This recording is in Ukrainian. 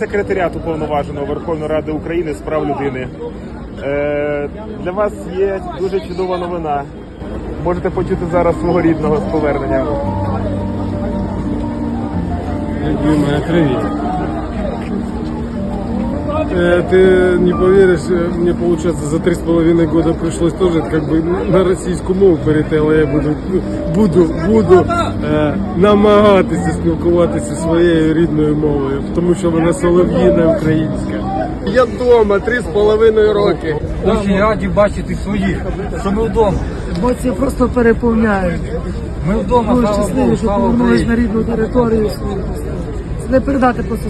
секретаріат уповноваженого Верховної Ради України з прав людини. Е, для вас є дуже чудова новина. Можете почути зараз свого рідного з повернення. Привет. Э, Ты не поверишь, э, мне получается за три с половиной года пришлось тоже как бы на російську мову перейти, але я буду, ну, буду, буду е, намагатися спілкуватися своєю рідною мовою, тому що вона солов'їна українська. Я вдома три з половиною роки. Дуже раді бачити своїх, що ми вдома. Емоції просто переповняють. Ми вдома, Дуже слава щасливі, Богу, що слава повернулись на Україні. рідну територію свою. Це не передати просто